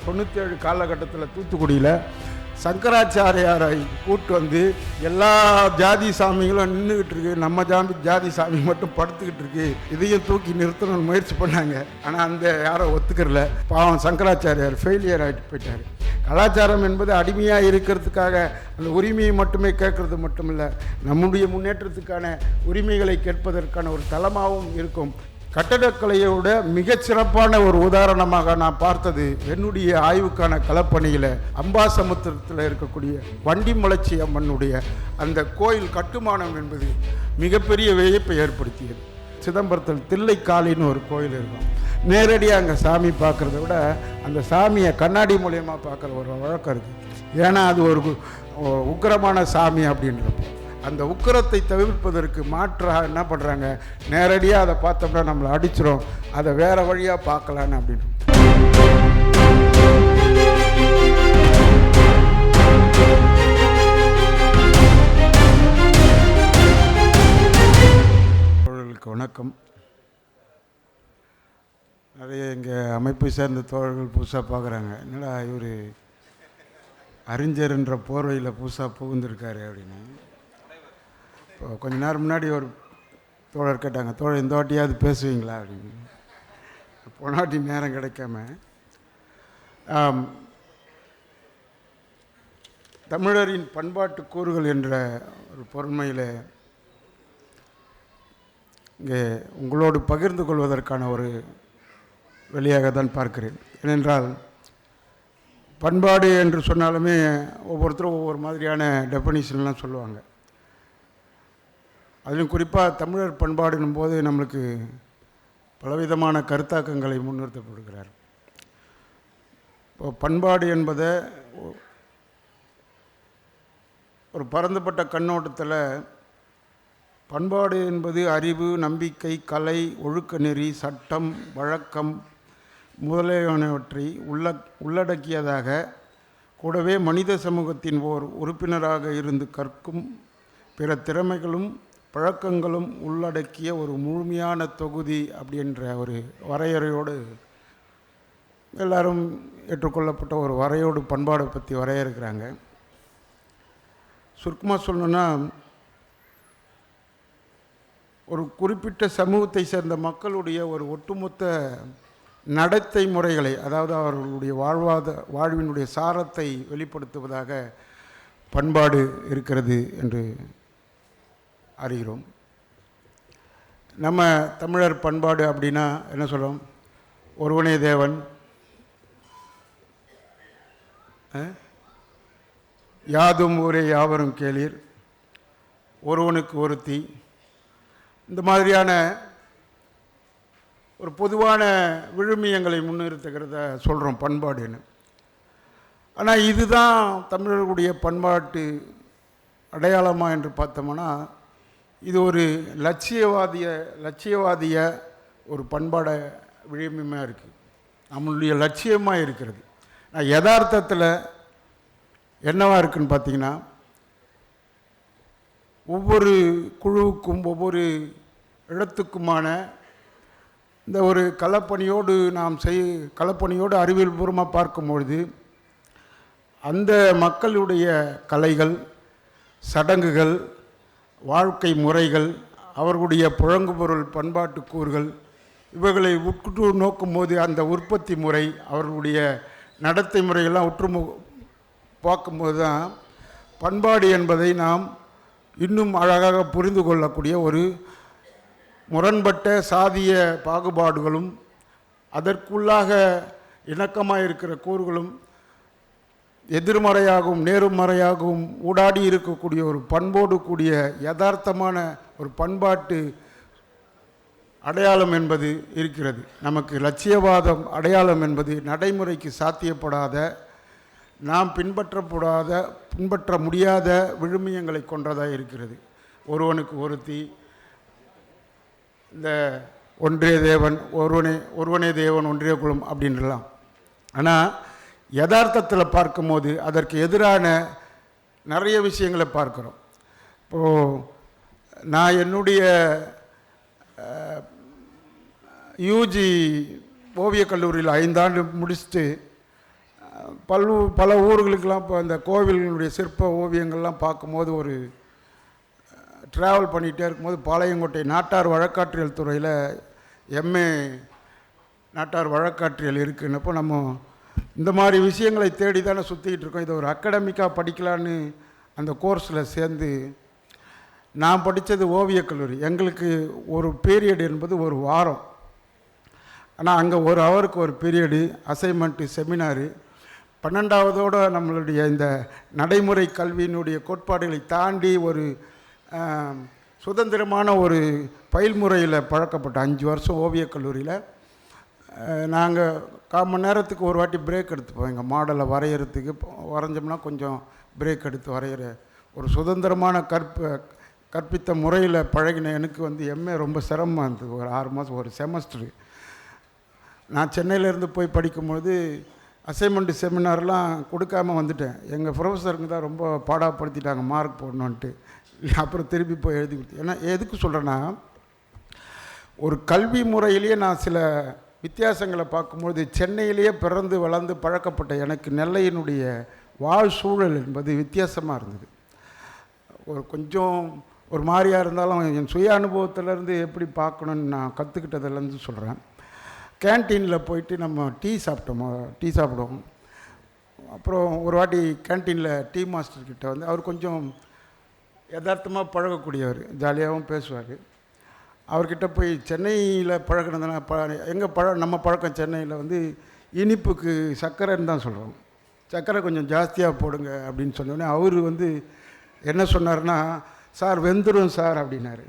தொண்ணூற்றி ஏழு காலகட்டத்தில் தூத்துக்குடியில் சங்கராச்சாரியாரை கூட்டு வந்து எல்லா ஜாதி சாமிகளும் நின்றுக்கிட்டு இருக்கு. நம்ம ஜாமி ஜாதி சாமி மட்டும் படுத்துக்கிட்டு இருக்கு. இதையும் தூக்கி நிறுத்தணும்னு முயற்சி பண்ணாங்க. ஆனால் அந்த யாரும் ஒத்துக்கிறல. பாவம் சங்கராச்சாரியார் ஃபெயிலியர் ஆகிட்டு போயிட்டார். கலாச்சாரம் என்பது அடிமையாக இருக்கிறதுக்காக அந்த உரிமையை மட்டுமே கேட்கறது மட்டுமில்லை. நம்முடைய முன்னேற்றத்துக்கான உரிமைகளை கேட்பதற்கான ஒரு தளமாகவும் இருக்கும். கட்டடக்கலையோட மிகச் சிறப்பான ஒரு உதாரணமாக நான் பார்த்தது என்னுடைய ஆய்வுக்கான களப்பணியில் அம்பாசமுத்திரத்தில் இருக்கக்கூடிய வண்டி அம்மனுடைய அந்த கோயில் கட்டுமானம் என்பது மிகப்பெரிய வியப்பை ஏற்படுத்தியது. சிதம்பரத்தில் தில்லைக்காளின்னு ஒரு கோயில் இருக்கும். நேரடியாக அங்கே சாமி பார்க்குறத விட அந்த சாமியை கண்ணாடி மூலயமா பார்க்குற ஒரு வழக்கம் இருக்குது ஏன்னா அது ஒரு உக்கரமான உக்கிரமான சாமி அப்படின்ற அந்த உக்கிரத்தை தவிர்ப்பதற்கு மாற்றாக என்ன பண்ணுறாங்க நேரடியாக அதை பார்த்தோம்னா நம்மளை அடிச்சிடும் அதை வேறு வழியாக பார்க்கலான்னு அப்படின்னு. தோழர்களுக்கு வணக்கம். நிறைய இங்கே அமைப்பை சேர்ந்த தோழர்கள் புதுசாக பார்க்குறாங்க. என்னடா இவர் அறிஞர்ன்ற போர்வையில் புதுசாக புகுந்திருக்காரு அப்படின்னு. இப்போ கொஞ்ச நேரம் முன்னாடி ஒரு தோழர் கேட்டாங்க தோழர் இந்த வாட்டியாவது பேசுவீங்களா? அப்படின்னு. போன வாட்டி நேரம் கிடைக்காம. தமிழரின் பண்பாட்டு கூறுகள் என்ற ஒரு பொறுமையில் இங்கே உங்களோடு பகிர்ந்து கொள்வதற்கான ஒரு வழியாக தான் பார்க்கிறேன். ஏனென்றால் பண்பாடு என்று சொன்னாலுமே ஒவ்வொருத்தரும் ஒவ்வொரு மாதிரியான டெஃபனிஷன்லாம் சொல்லுவாங்க. அதிலும் குறிப்பாக தமிழர் பண்பாடுனும் போது நம்மளுக்கு பலவிதமான கருத்தாக்கங்களை முன்னிறுத்தப்படுகிறார். இப்போ பண்பாடு என்பதை ஒரு பரந்துபட்ட கண்ணோட்டத்தில் பண்பாடு என்பது அறிவு நம்பிக்கை கலை ஒழுக்க நெறி சட்டம் வழக்கம் முதலியனவற்றை உள்ள உள்ளடக்கியதாக கூடவே மனித சமூகத்தின் ஓர் உறுப்பினராக இருந்து கற்கும் பிற திறமைகளும் பழக்கங்களும் உள்ளடக்கிய ஒரு முழுமையான தொகுதி அப்படின்ற ஒரு வரையறையோடு எல்லாரும் ஏற்றுக்கொள்ளப்பட்ட ஒரு வரையோடு பண்பாடை பற்றி வரையறுக்கிறாங்க. சுருக்கமாக சொல்லணுன்னா ஒரு குறிப்பிட்ட சமூகத்தை சேர்ந்த மக்களுடைய ஒரு ஒட்டுமொத்த நடத்தை முறைகளை அதாவது அவர்களுடைய வாழ்வாத வாழ்வினுடைய சாரத்தை வெளிப்படுத்துவதாக பண்பாடு இருக்கிறது என்று அறிகிறோம். நம்ம தமிழர் பண்பாடு அப்படின்னா என்ன சொல்கிறோம் ஒருவனே தேவன். யாதும் ஊரே யாவரும் கேளீர். ஒருவனுக்கு ஒருத்தி இந்த மாதிரியான ஒரு பொதுவான விழுமியங்களை முன்னிறுத்துகிறத சொல்கிறோம் பண்பாடுன்னு. ஆனால் இதுதான் தமிழர்களுடைய பண்பாட்டு அடையாளமாக என்று பார்த்தோம்னா இது ஒரு லட்சியவாதிய லட்சியவாதிய ஒரு பண்பாட விழுமியமாக இருக்குது நம்மளுடைய லட்சியமாக இருக்கிறது. நான் யதார்த்தத்தில் என்னவாக இருக்குன்னு பார்த்தீங்கன்னா ஒவ்வொரு குழுவுக்கும் ஒவ்வொரு இடத்துக்குமான இந்த ஒரு கலப்பணியோடு நாம் செய் கலப்பணியோடு அறிவியல் பூர்வமாக பார்க்கும்பொழுது அந்த மக்களுடைய கலைகள் சடங்குகள் வாழ்க்கை முறைகள் அவர்களுடைய புழங்குபொருள் பண்பாட்டு கூறுகள் இவைகளை உட்குற்று நோக்கும்போது அந்த உற்பத்தி முறை அவர்களுடைய நடத்தை முறைகள்லாம் உற்று பார்க்கும்போது தான் பண்பாடு என்பதை நாம் இன்னும் அழகாக புரிந்து கொள்ளக்கூடிய ஒரு முரண்பட்ட சாதிய பாகுபாடுகளும் அதற்குள்ளாக இணக்கமாக இருக்கிற கூறுகளும் எதிர்மறையாகவும் நேர்மறையாகவும் ஊடாடி இருக்கக்கூடிய ஒரு பண்போடு கூடிய யதார்த்தமான ஒரு பண்பாட்டு அடையாளம் என்பது இருக்கிறது. நமக்கு லட்சியவாதம் அடையாளம் என்பது நடைமுறைக்கு சாத்தியப்படாத நாம் பின்பற்றப்படாத பின்பற்ற முடியாத விழுமியங்களை கொன்றதாக இருக்கிறது. ஒருவனுக்கு ஒருத்தி இந்த ஒன்றே தேவன் ஒருவனே ஒருவனே தேவன் ஒன்றே குலம் அப்படின்றலாம் ஆனால் யதார்த்தத்தில் பார்க்கும்போது அதற்கு எதிரான நிறைய விஷயங்களை பார்க்குறோம். இப்போது நான் என்னுடைய யூஜி ஓவியக் கல்லூரியில் ஐந்தாண்டு முடிச்சுட்டு பல்வு பல ஊர்களுக்கெல்லாம் இப்போ இந்த கோவில்களுடைய சிற்ப ஓவியங்கள்லாம் பார்க்கும்போது ஒரு ட்ராவல் பண்ணிகிட்டே இருக்கும்போது பாளையங்கோட்டை நாட்டார் வழக்காற்றியல் துறையில் எம்ஏ நாட்டார் வழக்காற்றியல் இருக்குன்னப்போ நம்ம இந்த மாதிரி விஷயங்களை தேடி தானே சுற்றிக்கிட்டு இருக்கோம். இதை ஒரு அகடமிக்காக படிக்கலான்னு அந்த கோர்ஸில் சேர்ந்து நான் படித்தது ஓவியக் கல்லூரி. எங்களுக்கு ஒரு பீரியட் என்பது ஒரு வாரம். ஆனால் அங்கே ஒரு ஹவருக்கு ஒரு பீரியடு அசைன்மெண்ட்டு செமினாரு பன்னெண்டாவதோடு நம்மளுடைய இந்த நடைமுறை கல்வியினுடைய கோட்பாடுகளை தாண்டி ஒரு சுதந்திரமான ஒரு பயில்முறையில் பழக்கப்பட்ட அஞ்சு வருஷம் ஓவியக் கல்லூரியில் நாங்கள் கால் மணி நேரத்துக்கு ஒரு வாட்டி பிரேக் எடுத்துப்போம் எங்கள் மாடலை வரைகிறதுக்கு வரைஞ்சோம்னா கொஞ்சம் பிரேக் எடுத்து வரைகிற ஒரு சுதந்திரமான கற்ப கற்பித்த முறையில் பழகின எனக்கு வந்து எம்ஏ ரொம்ப சிரமமாக இருந்தது. ஒரு ஆறு மாதம் ஒரு செமஸ்டரு நான் சென்னையிலேருந்து போய் படிக்கும்போது அசைன்மெண்ட் செமினார்லாம் கொடுக்காம வந்துட்டேன். எங்கள் ப்ரொஃபஸருங்க தான் ரொம்ப பாடாப்படுத்திட்டாங்க மார்க் போடணுன்ட்டு அப்புறம் திருப்பி போய் எழுதி கொடுத்து. ஏன்னா எதுக்கு சொல்கிறேன்னா ஒரு கல்வி முறையிலேயே நான் சில வித்தியாசங்களை பார்க்கும்பொழுது சென்னையிலேயே பிறந்து வளர்ந்து பழக்கப்பட்ட எனக்கு நெல்லையினுடைய வாழ் சூழல் என்பது வித்தியாசமாக இருந்தது. ஒரு கொஞ்சம் ஒரு மாதிரியாக இருந்தாலும் என் சுய அனுபவத்திலேருந்து எப்படி பார்க்கணுன்னு நான் கற்றுக்கிட்டதுலேருந்து சொல்கிறேன் கேன்டீனில் போயிட்டு நம்ம டீ சாப்பிட்டோம்? டீ சாப்பிடுவோம். அப்புறம் ஒரு வாட்டி கேன்டீனில் டீ மாஸ்டர்கிட்ட வந்து அவர் கொஞ்சம் யதார்த்தமாக பழகக்கூடியவர் ஜாலியாகவும் பேசுவார். அவர்கிட்ட போய் சென்னையில் பழகினதுனா ப எங்கள் பழ நம்ம பழக்கம் சென்னையில் வந்து இனிப்புக்கு சர்க்கரைன்னு தான் சொல்கிறோம் சர்க்கரை கொஞ்சம் ஜாஸ்தியாக போடுங்க அப்படின்னு சொன்னோடனே அவர் வந்து என்ன சொன்னார்னா சார் வெந்துடும் சார் அப்படின்னாரு.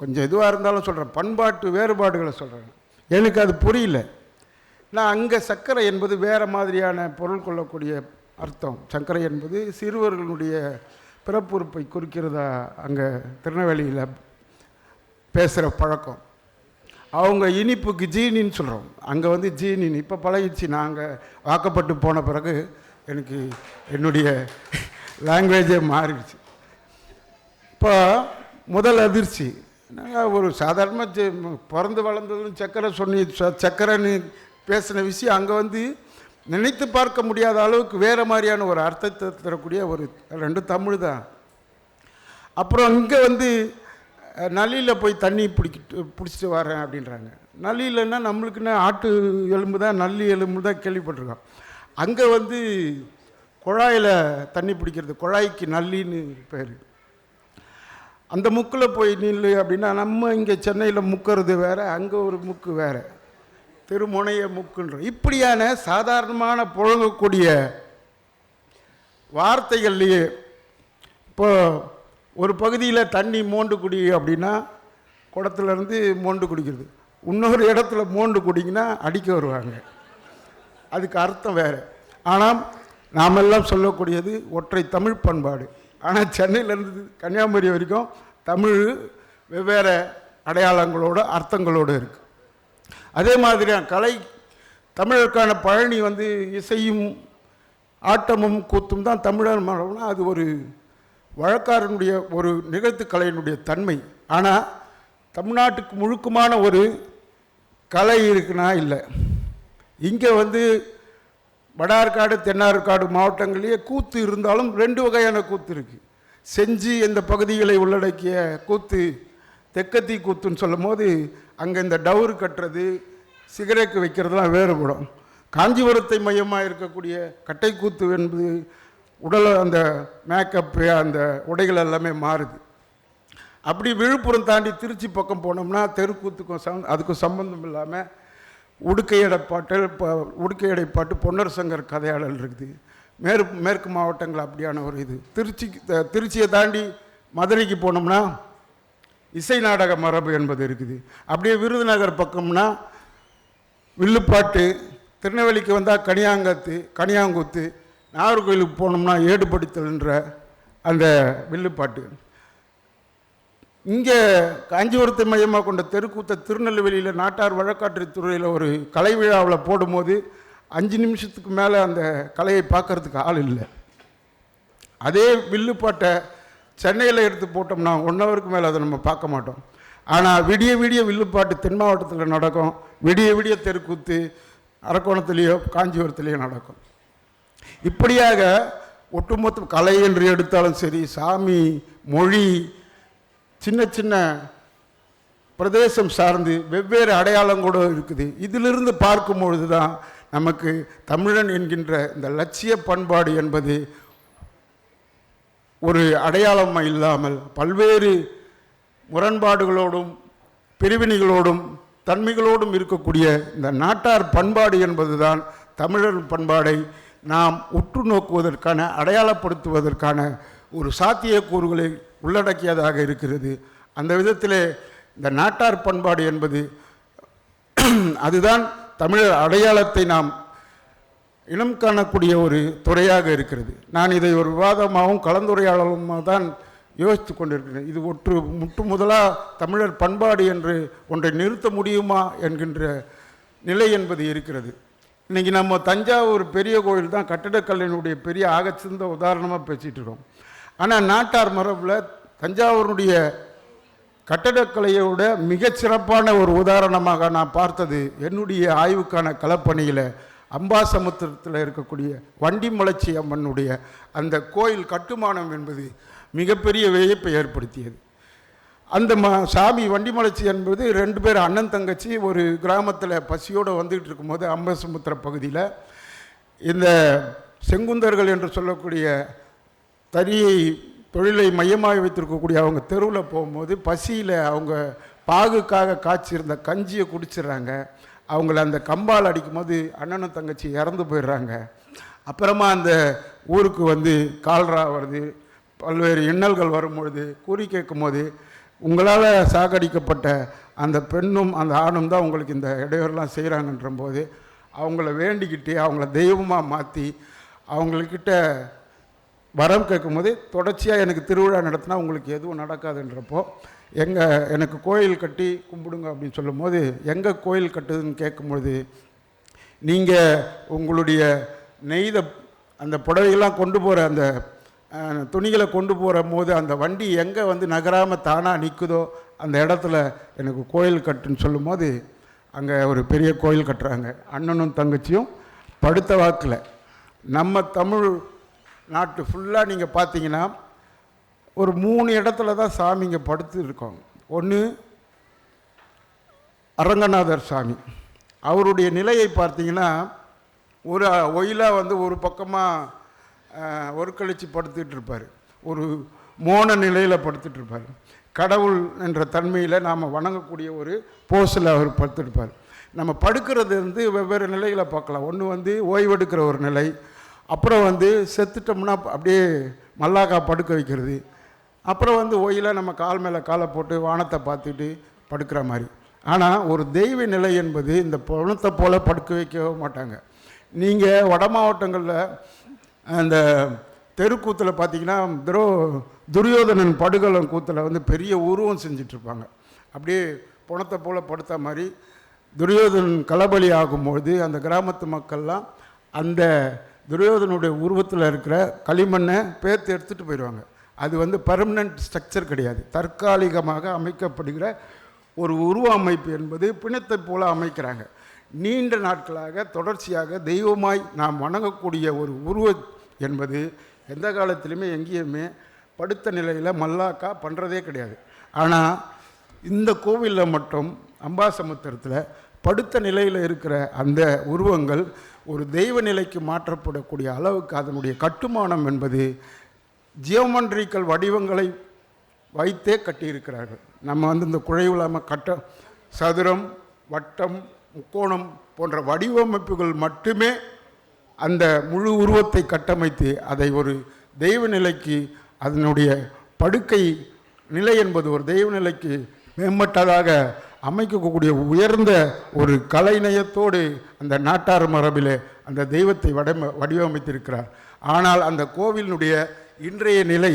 கொஞ்சம் இதுவாக இருந்தாலும் சொல்கிறேன் பண்பாட்டு வேறுபாடுகளை சொல்கிறேன் எனக்கு அது புரியல. நான் அங்கே சர்க்கரை என்பது வேறு மாதிரியான பொருள் கொள்ளக்கூடிய அர்த்தம். சர்க்கரை என்பது சிறுவர்களுடைய பிறப்புறுப்பை குறிக்கிறதா அங்கே திருநெல்வேலியில் பேசுகிற பழக்கம். அவங்க இனிப்புக்கு ஜீனின்னு சொல்கிறோம் அங்கே வந்து ஜீனின் இப்போ பழகிடுச்சு. நாங்கள் வாக்கப்பட்டு போன பிறகு எனக்கு என்னுடைய லாங்குவேஜே மாறிடுச்சு. இப்போ முதல் அதிர்ச்சி. நாங்கள் ஒரு சாதாரணமாக பிறந்து வளர்ந்ததும் சக்கரை சொன்னி ச- சக்கரைன்னு பேசின விஷயம் அங்கே வந்து நினைத்து பார்க்க முடியாத அளவுக்கு வேறு மாதிரியான ஒரு அர்த்தத்தை தரக்கூடிய ஒரு ரெண்டு தமிழ் தான். அப்புறம் இங்கே வந்து நலியில் போய் தண்ணி பிடிக்கிட்டு பிடிச்சிட்டு வரேன் அப்படின்றாங்க. நலியிலன்னா நம்மளுக்குன்னா ஆட்டு எலும்பு தான் நல்லி எலும்பு தான் கேள்விப்பட்டிருக்கோம். அங்கே வந்து குழாயில் தண்ணி பிடிக்கிறது குழாய்க்கு நல்லின்னு பேர். அந்த முக்கில் போய் நில்லு அப்படின்னா நம்ம இங்கே சென்னையில் முக்கிறது வேறு அங்கே ஒரு முக்கு வேறு. திருமுனைய முக்குன்ற. இப்படியான சாதாரணமான புழங்கக்கூடிய வார்த்தைகள்லேயே இப்போ ஒரு பகுதியில் தண்ணி மோண்டு குடி அப்படின்னா குடத்துலேருந்து மோண்டு குடிக்கிறது. இன்னொரு இடத்துல மோண்டு குடிங்கன்னா அடிக்க வருவாங்க. அதுக்கு அர்த்தம் வேறு. ஆனால் நாமெல்லாம் சொல்லக்கூடியது ஒற்றை தமிழ் பண்பாடு. ஆனால் சென்னையிலேருந்து கன்னியாகுமரி வரைக்கும் தமிழ் வெவ்வேறு அடையாளங்களோட அர்த்தங்களோடு இருக்குது அதே மாதிரியான கலை தமிழருக்கான பழனி வந்து இசையும் ஆட்டமும் கூத்தும் தான் தமிழர் மரபுனா அது ஒரு வழக்காரனுடைய ஒரு நிகழ்த்து கலையினுடைய தன்மை. ஆனால் தமிழ்நாட்டுக்கு முழுக்குமான ஒரு கலை இருக்குன்னா இல்லை. இங்கே வந்து வடார்காடு தென்னார்காடு மாவட்டங்களிலேயே கூத்து இருந்தாலும் ரெண்டு வகையான கூத்து இருக்குது செஞ்சு இந்த பகுதிகளை உள்ளடக்கிய கூத்து தெக்கத்தி கூத்துன்னு சொல்லும் போது அங்கே இந்த டவுரு கட்டுறது சிகரெட்டு வைக்கிறதுலாம் வேறுபடும் காஞ்சிபுரத்தை மையமாக இருக்கக்கூடிய கட்டைக்கூத்து என்பது உடல் அந்த மேக்கப்பு அந்த உடைகள் எல்லாமே மாறுது. அப்படி விழுப்புரம் தாண்டி திருச்சி பக்கம் போனோம்னா தெருக்கூத்துக்கும் சம் அதுக்கும் சம்பந்தம் இல்லாமல் உடுக்கையடை பாட்டு இப்போ உடுக்கையடை பாட்டு பொன்னர் சங்கர் கதையாடல் இருக்குது. மேற்கு மேற்கு மாவட்டங்கள் அப்படியான ஒரு இது. திருச்சி த- திருச்சியை தாண்டி மதுரைக்கு போனோம்னா இசை நாடக மரபு என்பது இருக்குது. அப்படியே விருதுநகர் பக்கம்னா வில்லுப்பாட்டு திருநெல்வேலிக்கு வந்தால் கனியாங்கத்து கனியாங்குத்து நாகர்கோயிலுக்கு போனோம்னா ஏடுபடுத்தல்ன்ற அந்த வில்லுப்பாட்டு இங்கே காஞ்சிபுரத்தை மையமாக கொண்ட தெருக்கூத்த திருநெல்வேலியில் நாட்டார் வழக்காற்று துறையில் ஒரு கலை விழாவில் போடும்போது அஞ்சு நிமிஷத்துக்கு மேலே அந்த கலையை பார்க்கறதுக்கு ஆள் இல்லை. அதே வில்லுப்பாட்டை சென்னையில் எடுத்து போட்டோம்னா ஒன் ஹவருக்கு மேலே அதை நம்ம பார்க்க மாட்டோம். ஆனால் விடிய விடிய வில்லுப்பாட்டு தென் மாவட்டத்தில் நடக்கும். விடிய விடிய தெருக்கூத்து அரக்கோணத்துலேயோ காஞ்சிபுரத்துலேயோ நடக்கும். இப்படியாக ஒட்டுமொத்த கலை என்று எடுத்தாலும் சரி சாமி மொழி சின்ன சின்ன பிரதேசம் சார்ந்து வெவ்வேறு அடையாளம் கூட இருக்குது. இதிலிருந்து பார்க்கும் பொழுது தான் நமக்கு தமிழன் என்கின்ற இந்த லட்சிய பண்பாடு என்பது ஒரு அடையாளம் இல்லாமல் பல்வேறு முரண்பாடுகளோடும் பிரிவினைகளோடும் தன்மைகளோடும் இருக்கக்கூடிய இந்த நாட்டார் பண்பாடு என்பதுதான் தமிழர் பண்பாடை நாம் உற்று நோக்குவதற்கான அடையாளப்படுத்துவதற்கான ஒரு சாத்தியக்கூறுகளை உள்ளடக்கியதாக இருக்கிறது. அந்த விதத்திலே இந்த நாட்டார் பண்பாடு என்பது அதுதான் தமிழர் அடையாளத்தை நாம் இனம் காணக்கூடிய ஒரு துறையாக இருக்கிறது. நான் இதை ஒரு விவாதமாகவும் கலந்துரையாடலுமாக தான் யோசித்து கொண்டிருக்கிறேன். இது ஒற்று முற்று முதலாக தமிழர் பண்பாடு என்று ஒன்றை நிறுத்த முடியுமா என்கின்ற நிலை என்பது இருக்கிறது. இன்றைக்கி நம்ம தஞ்சாவூர் பெரிய கோயில் தான் கட்டிடக்கலையினுடைய பெரிய ஆகச்சிறந்த உதாரணமாக பேசிகிட்டு இருக்கோம். ஆனால் நாட்டார் மரபில் தஞ்சாவூருடைய கட்டடக்கலையோட மிகச்சிறப்பான ஒரு உதாரணமாக நான் பார்த்தது என்னுடைய ஆய்வுக்கான களப்பணியில் அம்பாசமுத்திரத்தில் இருக்கக்கூடிய வண்டிமலச்சி அம்மனுடைய அந்த கோயில் கட்டுமானம் என்பது மிகப்பெரிய வியப்பை ஏற்படுத்தியது. அந்த ம சாமி வண்டிமலைச்சி என்பது ரெண்டு பேர் அண்ணன் தங்கச்சி ஒரு கிராமத்தில் பசியோடு வந்துகிட்டு இருக்கும்போது அம்பசமுத்திர பகுதியில் இந்த செங்குந்தர்கள் என்று சொல்லக்கூடிய தறியை தொழிலை மையமாக வைத்திருக்கக்கூடிய அவங்க தெருவில் போகும்போது பசியில் அவங்க பாகுக்காக காய்ச்சிருந்த கஞ்சியை குடிச்சிடுறாங்க. அவங்கள அந்த கம்பால் அடிக்கும்போது அண்ணனும் தங்கச்சி இறந்து போயிடுறாங்க. அப்புறமா அந்த ஊருக்கு வந்து கால்ரா வருது. பல்வேறு இன்னல்கள் வரும்பொழுது கூறி கேட்கும்போது உங்களால் சாகடிக்கப்பட்ட அந்த பெண்ணும் அந்த ஆணும் தான் உங்களுக்கு இந்த இடையூறுலாம் செய்கிறாங்கன்ற போது அவங்கள வேண்டிக்கிட்டு அவங்கள தெய்வமாக மாற்றி அவங்கக்கிட்ட வரம் கேட்கும்போது தொடர்ச்சியாக எனக்கு திருவிழா நடத்தினா உங்களுக்கு எதுவும் நடக்காதுன்றப்போ எங்கள் எனக்கு கோயில் கட்டி கும்பிடுங்க அப்படின்னு சொல்லும்போது எங்கே கோயில் கட்டுதுன்னு கேட்கும்பொழுது நீங்கள் உங்களுடைய நெய்த அந்த புடவைகள்லாம் கொண்டு போகிற அந்த துணிகளை கொண்டு போகிற போது அந்த வண்டி எங்கே வந்து நகராமல் தானாக நிற்குதோ அந்த இடத்துல எனக்கு கோயில் கட்டுன்னு சொல்லும்போது அங்கே ஒரு பெரிய கோயில் கட்டுறாங்க. அண்ணனும் தங்கச்சியும் படுத்த வாக்கில். நம்ம தமிழ் நாட்டு ஃபுல்லாக நீங்கள் பார்த்தீங்கன்னா ஒரு மூணு இடத்துல தான் சாமிங்க படுத்து இருக்கோம் ஒன்று அரங்கநாதர் சாமி. அவருடைய நிலையை பார்த்தீங்கன்னா ஒரு ஒயிலாக வந்து ஒரு பக்கமாக ஒரு கழிச்சு படுத்துட்டு இருப்பார் ஒரு மோன நிலையில் படுத்துட்டு இருப்பார் கடவுள் என்ற தன்மையில் நாம் வணங்கக்கூடிய ஒரு போஸில் அவர் படுத்துருப்பார் நம்ம படுக்கிறது வந்து வெவ்வேறு நிலைகளை பார்க்கலாம். ஒன்று வந்து ஓய்வெடுக்கிற ஒரு நிலை அப்புறம் வந்து செத்துட்டோம்னா அப்படியே மல்லாக்கா படுக்க வைக்கிறது அப்புறம் வந்து ஒயிலாக நம்ம கால் மேலே காலை போட்டு வானத்தை பார்த்துட்டு படுக்கிற மாதிரி. ஆனால் ஒரு தெய்வ நிலை என்பது இந்த பணத்தை போல் படுக்க வைக்கவே மாட்டாங்க. நீங்கள் வட மாவட்டங்களில் அந்த தெருக்கூத்தில் பார்த்தீங்கன்னா திரோ துரியோதனன் படுகலம் கூத்தில் வந்து பெரிய உருவம் செஞ்சிட்ருப்பாங்க. அப்படியே பணத்தை போல் படுத்த மாதிரி துரியோதனன் களபலி ஆகும்பொழுது அந்த கிராமத்து மக்கள்லாம் அந்த துரியோதனுடைய உருவத்தில் இருக்கிற களிமண்ணை பேர்த்து எடுத்துகிட்டு போயிடுவாங்க அது வந்து பர்மனண்ட் ஸ்ட்ரக்சர் கிடையாது. தற்காலிகமாக அமைக்கப்படுகிற ஒரு உருவ அமைப்பு என்பது பிணத்தை போல அமைக்கிறாங்க. நீண்ட நாட்களாக தொடர்ச்சியாக தெய்வமாய் நாம் வணங்கக்கூடிய ஒரு உருவ என்பது எந்த காலத்திலுமே எங்கேயுமே படுத்த நிலையில் மல்லாக்கா பண்ணுறதே கிடையாது. ஆனால் இந்த கோவிலில் மட்டும் அம்பாசமுத்திரத்தில் படுத்த நிலையில் இருக்கிற அந்த உருவங்கள் ஒரு தெய்வ நிலைக்கு மாற்றப்படக்கூடிய அளவுக்கு அதனுடைய கட்டுமானம் என்பது ஜியோமன்றிக்கல் வடிவங்களை வைத்தே கட்டியிருக்கிறார்கள். நம்ம வந்து இந்த குழைவிலாம கட்ட சதுரம் வட்டம் முக்கோணம் போன்ற வடிவமைப்புகள் மட்டுமே அந்த முழு உருவத்தை கட்டமைத்து அதை ஒரு தெய்வ நிலைக்கு அதனுடைய படுக்கை நிலை என்பது ஒரு தெய்வ நிலைக்கு மேம்பட்டதாக அமைக்கக்கூடிய உயர்ந்த ஒரு கலைநயத்தோடு அந்த நாட்டார் மரபிலே அந்த தெய்வத்தை வடம வடிவமைத்திருக்கிறார். ஆனால் அந்த கோவிலினுடைய இன்றைய நிலை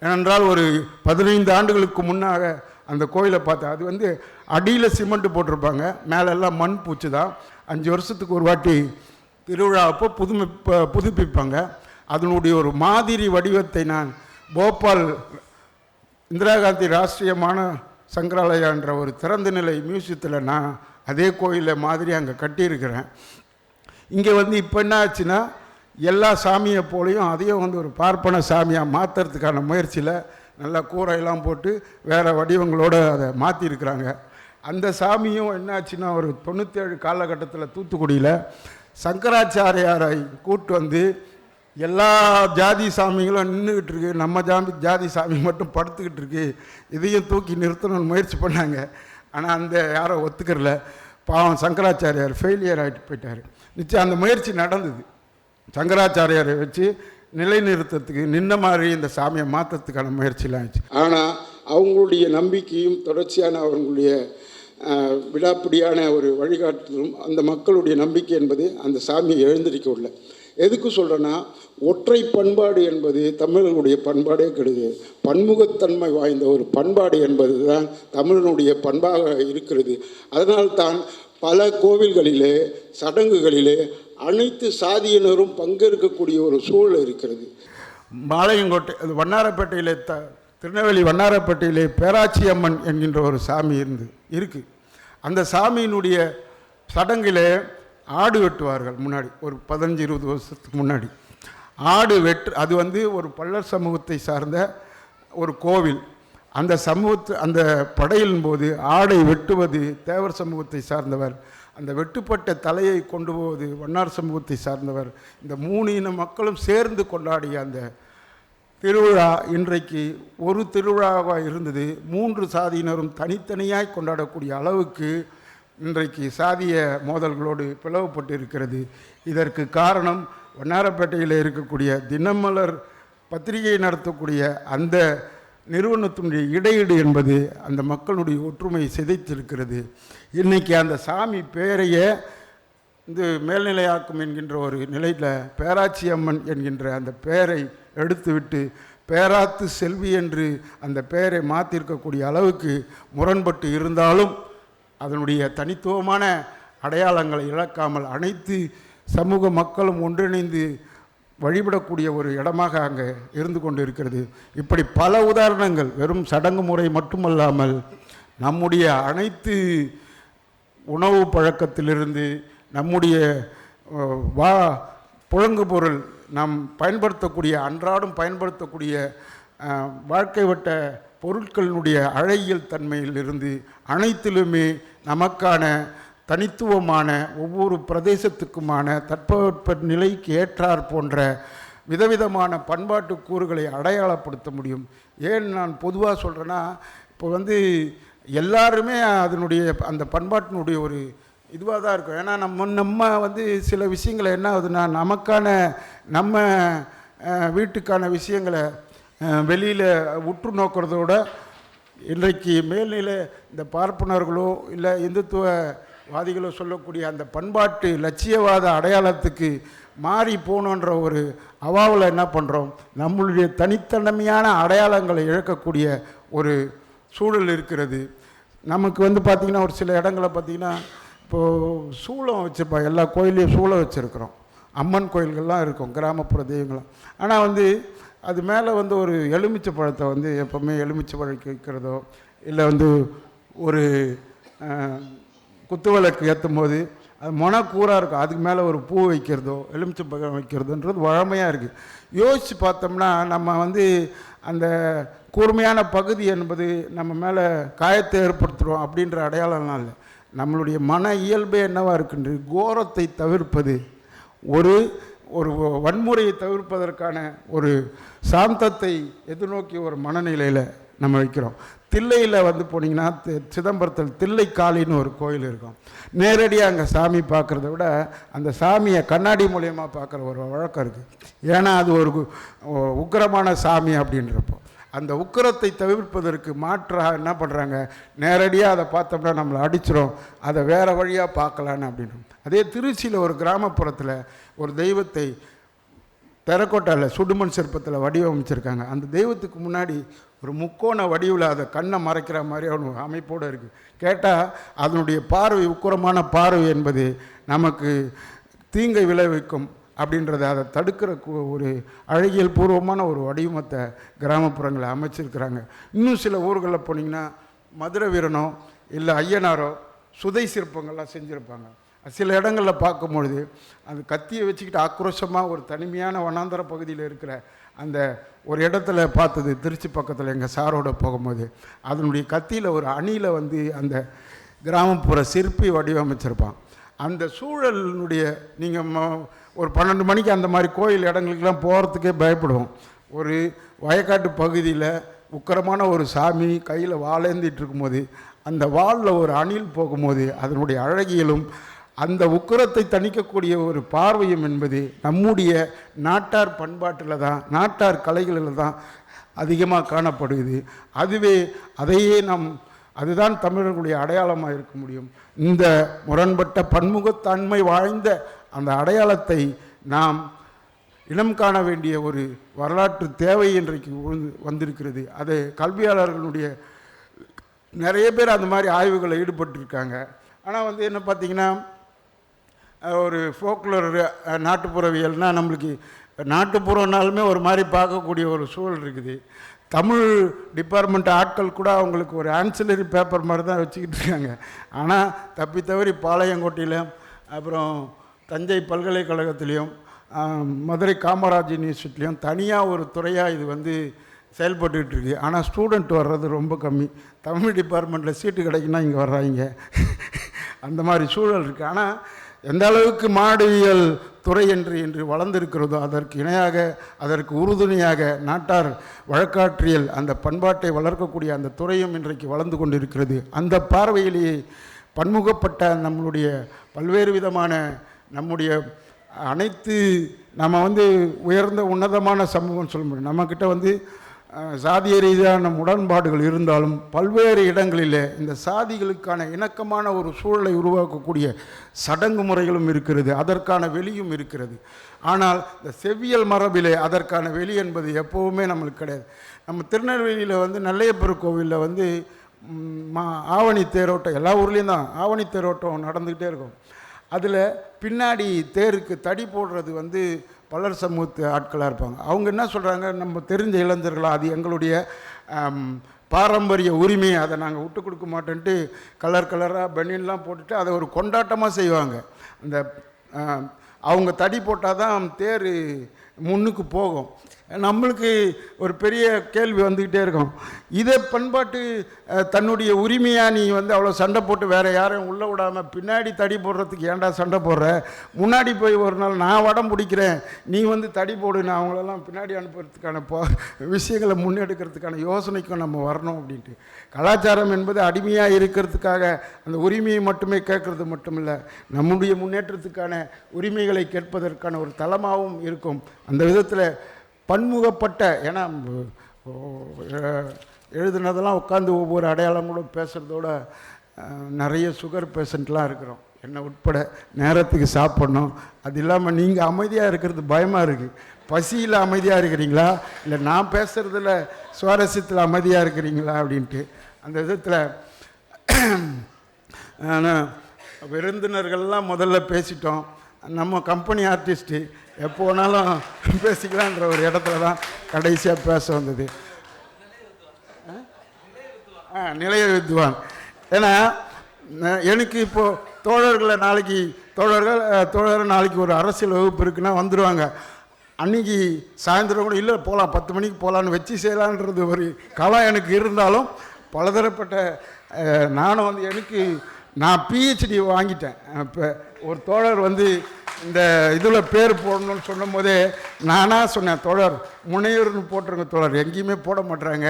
ஏனென்றால் ஒரு பதினைந்து ஆண்டுகளுக்கு முன்னாக அந்த கோயிலை பார்த்தேன் அது வந்து அடியில் சிமெண்ட் போட்டிருப்பாங்க மேலெல்லாம் மண் பூச்சி தான் அஞ்சு வருஷத்துக்கு ஒரு வாட்டி திருவிழா அப்போ புதுமை புதுப்பிப்பாங்க. அதனுடைய ஒரு மாதிரி வடிவத்தை நான் போபால் இந்திரா காந்தி ராஷ்டிரியமான சங்கராலயான்ற ஒரு திறந்த நிலை மியூசியத்தில் நான் அதே கோயிலை மாதிரி அங்கே கட்டியிருக்கிறேன். இங்கே வந்து இப்போ என்ன ஆச்சுன்னா எல்லா சாமியை போலையும் அதையும் வந்து ஒரு பார்ப்பன சாமியாக மாற்றுறதுக்கான முயற்சியில் நல்லா கூரையெல்லாம் போட்டு வேறு வடிவங்களோடு அதை மாற்றிருக்கிறாங்க அந்த சாமியும் என்னாச்சுன்னா ஒரு தொண்ணூற்றேழு காலகட்டத்தில் தூத்துக்குடியில் சங்கராச்சாரியாரை கூட்டு வந்து எல்லா ஜாதி சாமிகளும் நின்றுக்கிட்டு இருக்கு. நம்ம ஜாமி ஜாதி சாமி மட்டும் படுத்துக்கிட்டு இருக்கு. இதையும் தூக்கி நிறுத்தணும்னு முயற்சி பண்ணாங்க. ஆனால் அந்த யாரும் ஒத்துக்கிறல. பாவம் சங்கராச்சாரியார் ஃபெயிலியர் ஆகிட்டு போயிட்டார். நிச்சயம் அந்த முயற்சி நடந்தது. சங்கராச்சாரியாரை வச்சு நிலைநிறுத்தத்துக்கு நின்ன மாதிரி இந்த சாமியை மாற்றத்துக்கான முயற்சிலாம் ஆச்சு ஆனால் அவங்களுடைய நம்பிக்கையும் தொடர்ச்சியான அவங்களுடைய விடாப்பிடியான ஒரு வழிகாட்டுதலும் அந்த மக்களுடைய நம்பிக்கை என்பது அந்த சாமியை எழுந்திருக்கவில்லை எதுக்கு சொல்கிறேன்னா ஒற்றை பண்பாடு என்பது தமிழர்களுடைய பண்பாடே கிடையாது பன்முகத்தன்மை வாய்ந்த ஒரு பண்பாடு என்பது தான் தமிழனுடைய பண்பாக இருக்கிறது. அதனால்தான் பல கோவில்களிலே சடங்குகளிலே அனைத்து சாதியினரும் பங்கேற்கக்கூடிய ஒரு சூழல் இருக்கிறது. மாலையங்கோட்டை அது வண்ணாரப்பேட்டையிலே த திருநெல்வேலி வண்ணாரப்பேட்டையிலே பேராச்சி அம்மன் என்கின்ற ஒரு சாமி இருந்து இருக்குது அந்த சாமியினுடைய சடங்கிலே ஆடு வெட்டுவார்கள் முன்னாடி ஒரு பதினஞ்சு இருபது வருஷத்துக்கு முன்னாடி. ஆடு வெட்டு அது வந்து ஒரு பள்ளர் சமூகத்தை சார்ந்த ஒரு கோவில். அந்த சமூகத்து அந்த படையின் போது ஆடை வெட்டுவது தேவர் சமூகத்தை சார்ந்தவர். அந்த வெட்டுப்பட்ட தலையை கொண்டு போவது வண்ணார் சமூகத்தை சார்ந்தவர். இந்த மூணு இன மக்களும் சேர்ந்து கொண்டாடிய அந்த திருவிழா இன்றைக்கு ஒரு திருவிழாவாக இருந்தது. மூன்று சாதியினரும் தனித்தனியாய் கொண்டாடக்கூடிய அளவுக்கு இன்றைக்கு சாதிய மோதல்களோடு பிளவுபட்டு இருக்கிறது இதற்கு காரணம் வண்ணாரப்பேட்டையில் இருக்கக்கூடிய தினமலர் பத்திரிகை நடத்தக்கூடிய அந்த நிறுவனத்தினுடைய இடையீடு என்பது அந்த மக்களுடைய ஒற்றுமையை சிதைத்திருக்கிறது. இன்னைக்கு அந்த சாமி பெயரையே இது மேல்நிலையாக்கும் என்கின்ற ஒரு நிலையில் பேராச்சி அம்மன் என்கின்ற அந்த பெயரை எடுத்துவிட்டு பேராத்து செல்வி என்று அந்த பெயரை மாற்றிருக்கக்கூடிய அளவுக்கு முரண்பட்டு இருந்தாலும் அதனுடைய தனித்துவமான அடையாளங்களை இழக்காமல் அனைத்து சமூக மக்களும் ஒன்றிணைந்து வழிபடக்கூடிய ஒரு இடமாக அங்கே இருந்து கொண்டு இருக்கிறது இப்படி பல உதாரணங்கள் வெறும் சடங்கு முறை மட்டுமல்லாமல் நம்முடைய அனைத்து உணவு பழக்கத்திலிருந்து நம்முடைய வா புழங்கு பொருள் நாம் பயன்படுத்தக்கூடிய அன்றாடம் பயன்படுத்தக்கூடிய வாழ்க்கை வட்ட பொருட்களினுடைய அழகியல் தன்மையிலிருந்து அனைத்திலுமே நமக்கான தனித்துவமான ஒவ்வொரு பிரதேசத்துக்குமான தட்பவெப்ப நிலைக்கு ஏற்றார் போன்ற விதவிதமான பண்பாட்டு கூறுகளை அடையாளப்படுத்த முடியும். ஏன் நான் பொதுவாக சொல்கிறேன்னா இப்போ வந்து எல்லாருமே அதனுடைய அந்த பண்பாட்டினுடைய ஒரு இதுவாக தான் இருக்கும். ஏன்னா நம்ம நம்ம வந்து சில விஷயங்களை என்ன ஆகுதுன்னா நமக்கான நம்ம வீட்டுக்கான விஷயங்களை வெளியில் உற்று நோக்கிறதோட இன்றைக்கு மேல்நிலை இந்த பார்ப்பனர்களோ இல்லை இந்துத்துவவாதிகளோ சொல்லக்கூடிய அந்த பண்பாட்டு லட்சியவாத அடையாளத்துக்கு மாறி போகணுன்ற ஒரு அவாவில் என்ன பண்ணுறோம் நம்மளுடைய தனித்தன்மையான அடையாளங்களை இழக்கக்கூடிய ஒரு சூழல் இருக்கிறது. நமக்கு வந்து பார்த்திங்கன்னா ஒரு சில இடங்களை பார்த்திங்கன்னா இப்போது சூளம் வச்சுருப்போம் எல்லா கோயிலையும் சூளம் வச்சுருக்குறோம். அம்மன் கோயில்கள்லாம் இருக்கும் கிராமப்புற தெய்வங்களாம் ஆனால் வந்து அது மேலே வந்து ஒரு எலுமிச்சை பழத்தை வந்து எப்போவுமே எலுமிச்சை பழம் வைக்கிறதோ இல்லை வந்து ஒரு குத்து குத்துவிளக்கு ஏற்றும் போது அது மொனக்கூறாக இருக்கும் அதுக்கு மேலே ஒரு பூ வைக்கிறதோ எலுமிச்சை பழம் வைக்கிறதுன்றது வழமையாக இருக்குது யோசித்து பார்த்தோம்னா நம்ம வந்து அந்த கூர்மையான பகுதி என்பது நம்ம மேலே காயத்தை ஏற்படுத்துகிறோம் அப்படின்ற அடையாளம்லாம் இல்லை. நம்மளுடைய மன இயல்பே என்னவாக இருக்குன்று கோரத்தை தவிர்ப்பது ஒரு ஒரு வன்முறையை தவிர்ப்பதற்கான ஒரு சாந்தத்தை எதிர்நோக்கி ஒரு மனநிலையில் நம்ம வைக்கிறோம். தில்லையில் வந்து போனீங்கன்னா தி- சிதம்பரத்தில் தில்லை காளின்னு ஒரு கோயில் இருக்கும். நேரடியாக அங்கே சாமி பார்க்குறத விட அந்த சாமியை கண்ணாடி மூலயமா பார்க்குற ஒரு வழக்கம் இருக்குது ஏன்னா அது ஒரு கு- சாமி அப்படின்றப்போ. அந்த உக்கிரத்தை தவிர்ப்பதற்கு மாற்றாக என்ன பண்ணுறாங்க நேரடியாக அதை பார்த்தோம்னா நம்மளை அடிச்சிடும் அதை வேறு வழியாக பார்க்கலான்னு அப்படின்னு அதே திருச்சியில் ஒரு கிராமப்புறத்தில் ஒரு தெய்வத்தை தெரக்கோட்டாவில் சுடுமண் சிற்பத்தில் வடிவமைச்சிருக்காங்க. அந்த தெய்வத்துக்கு முன்னாடி ஒரு முக்கோண வடிவில் அதை கண்ணை மறைக்கிற மாதிரி அமைப்போடு இருக்குது கேட்டால் அதனுடைய பார்வை உக்கரமான பார்வை என்பது நமக்கு தீங்கை விளைவிக்கும். அப்படின்றத அதை தடுக்கிற ஒரு அழகியல் பூர்வமான ஒரு வடிவமத்தை கிராமப்புறங்களை அமைச்சிருக்கிறாங்க. இன்னும் சில ஊர்களில் போனீங்கன்னா மதுரை வீரனோ இல்லை ஐயனாரோ சுதை சிற்பங்கள்லாம் செஞ்சுருப்பாங்க. சில இடங்களில் பார்க்கும்பொழுது அந்த கத்தியை வச்சுக்கிட்டு ஆக்ரோஷமாக ஒரு தனிமையான வனாந்தர பகுதியில் இருக்கிற அந்த ஒரு இடத்துல பார்த்தது திருச்சி பக்கத்தில் எங்கள் சாரோட போகும்போது. அதனுடைய கத்தியில் ஒரு அணியில் வந்து அந்த கிராமப்புற சிற்பி வடிவமைச்சிருப்பான். அந்த சூழலினுடைய நீங்கள் ஒரு பன்னெண்டு மணிக்கு அந்த மாதிரி கோயில் இடங்களுக்கெல்லாம் போகிறதுக்கே பயப்படுவோம். ஒரு வயக்காட்டு பகுதியில் உக்கரமான ஒரு சாமி கையில் வாழேந்திட்டு இருக்கும்போது அந்த வாளில் ஒரு அணில் போகும்போது அதனுடைய அழகியலும் அந்த உக்கிரத்தை தணிக்கக்கூடிய ஒரு பார்வையும் என்பது நம்முடைய நாட்டார் பண்பாட்டில் தான் நாட்டார் கலைகளில் தான் அதிகமாக காணப்படுகிறது. அதுவே அதையே நம் அதுதான் தமிழர்களுடைய அடையாளமாக இருக்க முடியும். இந்த முரண்பட்ட பன்முகத்தன்மை வாழ்ந்த அந்த அடையாளத்தை நாம் இனம் காண வேண்டிய ஒரு வரலாற்று தேவை இன்றைக்கு உழுந்து- வந்திருக்கிறது. அது கல்வியாளர்களுடைய நிறைய பேர் அந்த மாதிரி ஆய்வுகளில் ஈடுபட்டிருக்காங்க. ஆனால் வந்து என்ன பார்த்தீங்கன்னா ஒரு ஃபோக்லர் நாட்டுப்புறவியல்னால் நம்மளுக்கு நாட்டுப்புறம்னாலுமே ஒரு மாதிரி பார்க்கக்கூடிய ஒரு சூழல் இருக்குது. தமிழ் டிபார்ட்மெண்ட் ஆட்கள் கூட அவங்களுக்கு ஒரு ஆன்சிலரி பேப்பர் மாதிரி தான் வச்சுக்கிட்டு இருக்காங்க. ஆனால் தப்பி தவறி பாளையங்கோட்டையிலும் அப்புறம் தஞ்சை பல்கலைக்கழகத்திலையும் மதுரை காமராஜ் யூனிவர்சிட்டிலையும் தனியாக ஒரு துறையாக இது வந்து செயல்பட்டுக்கிட்டு இருக்கு ஆனால் ஸ்டூடெண்ட் வர்றது ரொம்ப கம்மி. தமிழ் டிபார்ட்மெண்ட்டில் சீட்டு கிடைக்குன்னா இங்கே வர்றாங்க. அந்த மாதிரி சூழல் இருக்குது ஆனால் எந்த அளவுக்கு மாடுவியல் துறை என்று இன்று வளர்ந்திருக்கிறதோ அதற்கு இணையாக அதற்கு உறுதுணையாக நாட்டார் வழக்காற்றியல் அந்த பண்பாட்டை வளர்க்கக்கூடிய அந்த துறையும் இன்றைக்கு வளர்ந்து கொண்டிருக்கிறது. அந்த பார்வையிலேயே பன்முகப்பட்ட நம்மளுடைய பல்வேறு விதமான நம்முடைய அனைத்து நம்ம வந்து உயர்ந்த உன்னதமான சமூகம் சொல்ல முடியும். நம்மக்கிட்ட வந்து சாதிய ரீதியான முரண்பாடுகள் இருந்தாலும் பல்வேறு இடங்களிலே இந்த சாதிகளுக்கான இணக்கமான ஒரு சூழலை உருவாக்கக்கூடிய சடங்கு முறைகளும் இருக்கிறது அதற்கான வெளியும் இருக்கிறது. ஆனால் இந்த செவ்வியல் மரபிலே அதற்கான வெளி என்பது எப்போவுமே நம்மளுக்கு கிடையாது. நம்ம திருநெல்வேலியில் வந்து நல்லையப்பர் கோவிலில் வந்து மா ஆவணி தேரோட்டம் எல்லா ஊர்லேயும் தான் ஆவணி தேரோட்டம் நடந்துக்கிட்டே இருக்கும். அதில் பின்னாடி தேருக்கு தடி போடுறது வந்து பலர் சமூகத்து ஆட்களாக இருப்பாங்க. அவங்க என்ன சொல்கிறாங்க நம்ம தெரிஞ்ச இளைஞர்களாக அது எங்களுடைய பாரம்பரிய உரிமை. அதை நாங்கள் விட்டு கொடுக்க மாட்டோன்ட்டு கலர் கலராக பனியன்லாம் போட்டுட்டு அதை ஒரு கொண்டாட்டமாக செய்வாங்க. அந்த அவங்க தடி போட்டால் தான் தேர் முன்னுக்கு போகும். நம்மளுக்கு ஒரு பெரிய கேள்வி வந்துக்கிட்டே இருக்கும். இதை பண்பாட்டு தன்னுடைய உரிமையாக நீ வந்து அவ்வளோ சண்டை போட்டு வேறு யாரையும் உள்ளே விடாமல் பின்னாடி தடி போடுறதுக்கு ஏன்டா சண்டை போடுற? முன்னாடி போய் ஒரு நாள் நான் வடம் பிடிக்கிறேன் நீ வந்து தடி போடு நான் அவங்களெல்லாம் பின்னாடி அனுப்புறதுக்கான போ விஷயங்களை முன்னெடுக்கிறதுக்கான யோசனைக்கும் நம்ம வரணும் அப்படின்ட்டு. கலாச்சாரம் என்பது அடிமையாக இருக்கிறதுக்காக அந்த உரிமையை மட்டுமே கேட்குறது மட்டும் இல்லை நம்முடைய முன்னேற்றத்துக்கான உரிமைகளை கேட்பதற்கான ஒரு தளமாகவும் இருக்கும். அந்த விதத்தில் பன்முகப்பட்ட ஏன்னா எழுதுனதெல்லாம் உட்காந்து ஒவ்வொரு அடையாளங்களும் பேசுகிறதோட நிறைய சுகர் பேஷண்ட்லாம் இருக்கிறோம். என்னை உட்பட நேரத்துக்கு சாப்பிட்ணும். அது இல்லாமல் நீங்கள் அமைதியாக இருக்கிறது பயமாக இருக்குது பசியில் அமைதியாக இருக்கிறீங்களா? இல்லை நான் பேசுகிறதுல சுவாரஸ்யத்தில் அமைதியாக இருக்கிறீங்களா? அப்படின்ட்டு. அந்த விதத்தில் ஆனால் விருந்தினர்கள்லாம் முதல்ல பேசிட்டோம். நம்ம கம்பெனி ஆர்டிஸ்ட்டு எப்போ வேணாலும் பேசிக்கலான்ற ஒரு இடத்துல தான் கடைசியாக பேச வந்தது. ஆ நிலைய வித்வான். ஏன்னா எனக்கு இப்போது தோழர்களை நாளைக்கு தோழர்கள் தோழர் நாளைக்கு ஒரு அரசியல் வகுப்பு இருக்குன்னா வந்துடுவாங்க அன்னைக்கு சாயந்தரம் கூட இல்லை போகலாம் பத்து மணிக்கு போகலான்னு வச்சு செய்யலான்றது ஒரு களம் எனக்கு இருந்தாலும் பலதரப்பட்ட நானும் வந்து எனக்கு நான் பிஹெச்டி வாங்கிட்டேன். இப்போ ஒரு தோழர் வந்து இந்த இதில் பேர் போடணும்னு சொல்லும் போதே நானாக சொன்னேன் தோழர் முனையூர்னு போட்டிருங்க தோழர் எங்கேயுமே போட மாட்டுறாங்க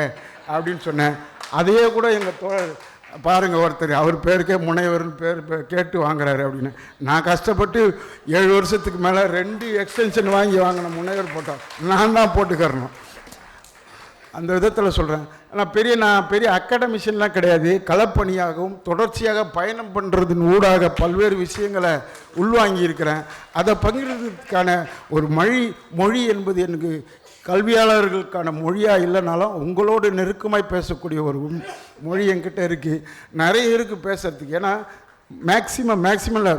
அப்படின்னு சொன்னேன். அதையே கூட எங்கள் தோழர் பாருங்கள் ஒருத்தர் அவர் பேருக்கே முனைவர்னு பேர் கேட்டு வாங்குறாரு அப்படின்னு. நான் கஷ்டப்பட்டு ஏழு வருஷத்துக்கு மேலே ரெண்டு எக்ஸ்டென்ஷன் வாங்கி வாங்கின முனைவர் போட்டோம். நான் தான் போட்டுக்கறணும். அந்த விதத்தில் சொல்கிறேன் ஆனால் பெரிய நான் பெரிய அகாடமிஷன்லாம் கிடையாது. களப்பணியாகவும் தொடர்ச்சியாக பயணம் பண்ணுறதின் ஊடாக பல்வேறு விஷயங்களை உள்வாங்கி இருக்கிறேன். அதை பகிர்றதுக்கான ஒரு மொழி மொழி என்பது எனக்கு கல்வியாளர்களுக்கான மொழியாக இல்லைனாலும் உங்களோடு நெருக்கமாய் பேசக்கூடிய ஒரு மொழி என்கிட்ட இருக்குது நிறைய இருக்குது பேசுகிறதுக்கு ஏன்னா மேக்சிமம் மேக்சிமம்ல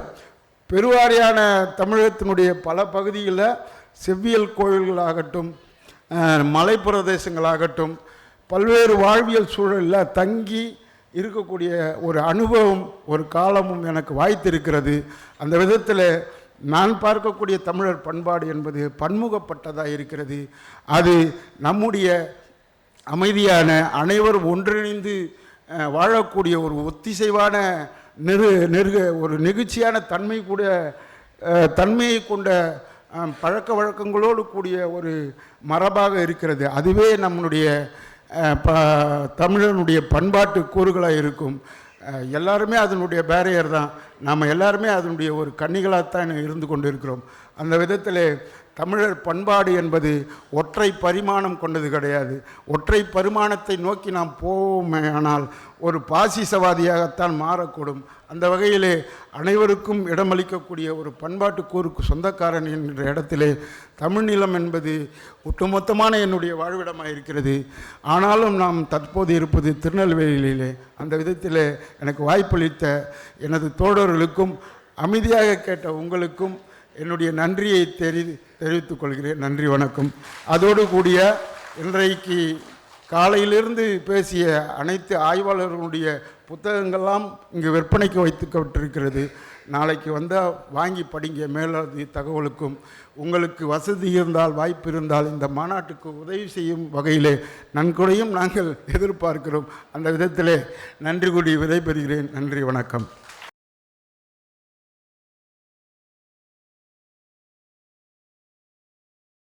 பெருவாரியான தமிழகத்தினுடைய பல பகுதிகளில் செவ்வியல் கோயில்களாகட்டும் மலை பிரதேசங்களாகட்டும் பல்வேறு வாழ்வியல் சூழலில் தங்கி இருக்கக்கூடிய ஒரு அனுபவம் ஒரு காலமும் எனக்கு வாய்த்திருக்கிறது. அந்த விதத்தில் நான் பார்க்கக்கூடிய தமிழர் பண்பாடு என்பது பன்முகப்பட்டதாக இருக்கிறது. அது நம்முடைய அமைதியான அனைவரும் ஒன்றிணைந்து வாழக்கூடிய ஒரு ஒத்திசைவான நெரு நெருக ஒரு நெகிழ்ச்சியான தன்மை கூட தன்மையை கொண்ட பழக்க வழக்கங்களோடு கூடிய ஒரு மரபாக இருக்கிறது. அதுவே நம்மளுடைய ப தமிழனுடைய பண்பாட்டு கூறுகளாக இருக்கும். எல்லாருமே அதனுடைய பேரியர் தான். நாம் எல்லாருமே அதனுடைய ஒரு கன்னிகளாகத்தான் இருந்து கொண்டு இருக்கிறோம் அந்த விதத்தில் தமிழர் பண்பாடு என்பது ஒற்றை பரிமாணம் கொண்டது கிடையாது. ஒற்றை பரிமாணத்தை நோக்கி நாம் போவோமே ஆனால் ஒரு பாசிசவாதியாகத்தான் மாறக்கூடும். அந்த வகையிலே அனைவருக்கும் இடமளிக்கக்கூடிய ஒரு பண்பாட்டு கூறுக்கு சொந்தக்காரன் என்ற இடத்திலே தமிழ்நிலம் என்பது ஒட்டுமொத்தமான என்னுடைய வாழ்விடமாக இருக்கிறது. ஆனாலும் நாம் தற்போது இருப்பது திருநெல்வேலியிலே. அந்த விதத்திலே எனக்கு வாய்ப்பளித்த எனது தோழர்களுக்கும் அமைதியாக கேட்ட உங்களுக்கும் என்னுடைய நன்றியை தெரிவி தெரிவித்துக் கொள்கிறேன் நன்றி வணக்கம். அதோடு கூடிய இன்றைக்கு காலையிலிருந்து பேசிய அனைத்து ஆய்வாளர்களுடைய புத்தகங்கள்லாம் இங்கு விற்பனைக்கு வைத்துக்கப்பட்டிருக்கிறது நாளைக்கு வந்தால் வாங்கி படிங்க மேலதி தகவலுக்கும். உங்களுக்கு வசதி இருந்தால் வாய்ப்பு இருந்தால் இந்த மாநாட்டுக்கு உதவி செய்யும் வகையிலே நன்கொடையும் நாங்கள் எதிர்பார்க்கிறோம். அந்த விதத்திலே நன்றி கூடி விடைபெறுகிறேன். நன்றி வணக்கம்.